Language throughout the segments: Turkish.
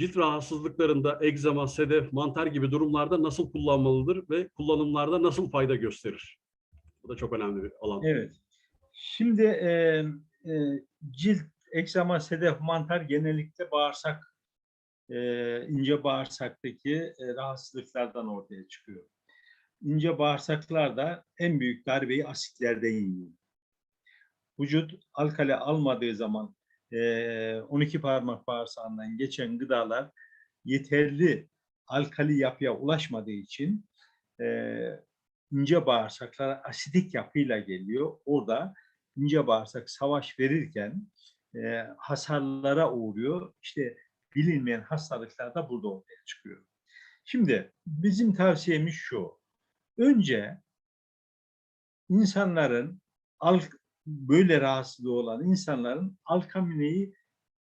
cilt rahatsızlıklarında egzama, sedef, mantar gibi durumlarda nasıl kullanmalıdır ve kullanımlarda nasıl fayda gösterir? Bu da çok önemli bir alan. Evet. Şimdi e, e, cilt, egzama, sedef, mantar genellikle bağırsak, e, ince bağırsaktaki e, rahatsızlıklardan ortaya çıkıyor. İnce bağırsaklarda en büyük darbeyi asitlerden yiyor. Vücut alkali almadığı zaman 12 parmak bağırsağından geçen gıdalar yeterli alkali yapıya ulaşmadığı için ince bağırsaklara asidik yapıyla geliyor. Orada ince bağırsak savaş verirken hasarlara uğruyor. İşte bilinmeyen hastalıklar da burada ortaya çıkıyor. Şimdi bizim tavsiyemiz şu. Önce insanların al, böyle rahatsızlığı olan insanların alkamineyi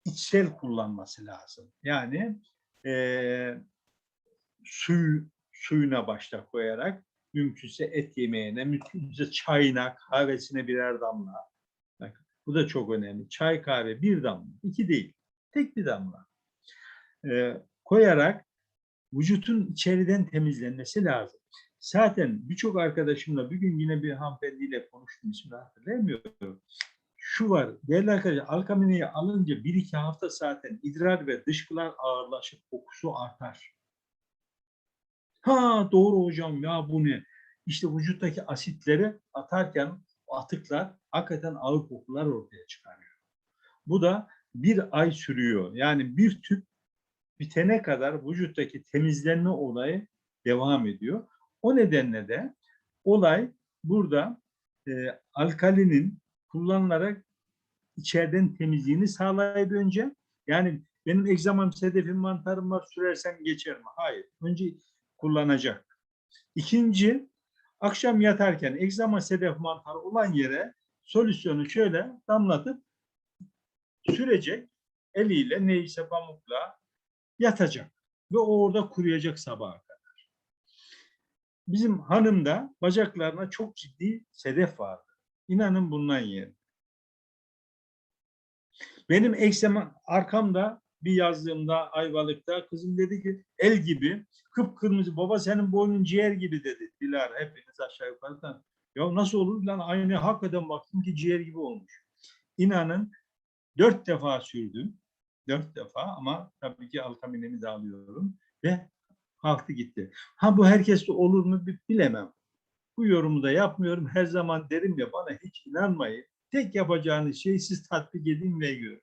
içsel kullanması lazım. Yani e, suyu, suyuna başta koyarak mümkünse et yemeğine, mümkünse çayına, kahvesine birer damla. Bak, bu da çok önemli. Çay, kahve bir damla, iki değil, tek bir damla. Ee, koyarak vücutun içeriden temizlenmesi lazım. Zaten birçok arkadaşımla bir gün yine bir hanımefendiyle konuştum, ismini hatırlayamıyorum. Şu var, değerli arkadaşlar, alkamineyi alınca bir iki hafta zaten idrar ve dışkılar ağırlaşıp kokusu artar. Ha doğru hocam ya bu ne? İşte vücuttaki asitleri atarken atıklar hakikaten ağır kokular ortaya çıkarıyor. Bu da bir ay sürüyor. Yani bir tüp bitene kadar vücuttaki temizlenme olayı devam ediyor. O nedenle de olay burada e, alkalinin kullanılarak içeriden temizliğini sağlayıp önce yani benim egzamam, sedefim, mantarım var sürersem geçer mi? Hayır. Önce kullanacak. İkinci, akşam yatarken egzama, sedef, mantar olan yere solüsyonu şöyle damlatıp sürecek. Eliyle neyse pamukla yatacak. Ve o orada kuruyacak sabaha kadar. Bizim hanımda bacaklarına çok ciddi sedef vardı. İnanın bundan yerim. Benim eksema arkamda bir yazdığımda Ayvalık'ta kızım dedi ki el gibi kıpkırmızı baba senin boynun ciğer gibi dedi. Dilara hepiniz aşağı yukarıdan. Ya nasıl olur lan aynı hakikaten baktım ki ciğer gibi olmuş. İnanın dört defa sürdüm. Dört defa ama tabii ki alkaminemi de alıyorum ve kalktı gitti. Ha bu herkeste olur mu bi- bilemem. Bu yorumu da yapmıyorum. Her zaman derim ya bana hiç inanmayın. Tek yapacağınız şey siz tatbik edin ve görün.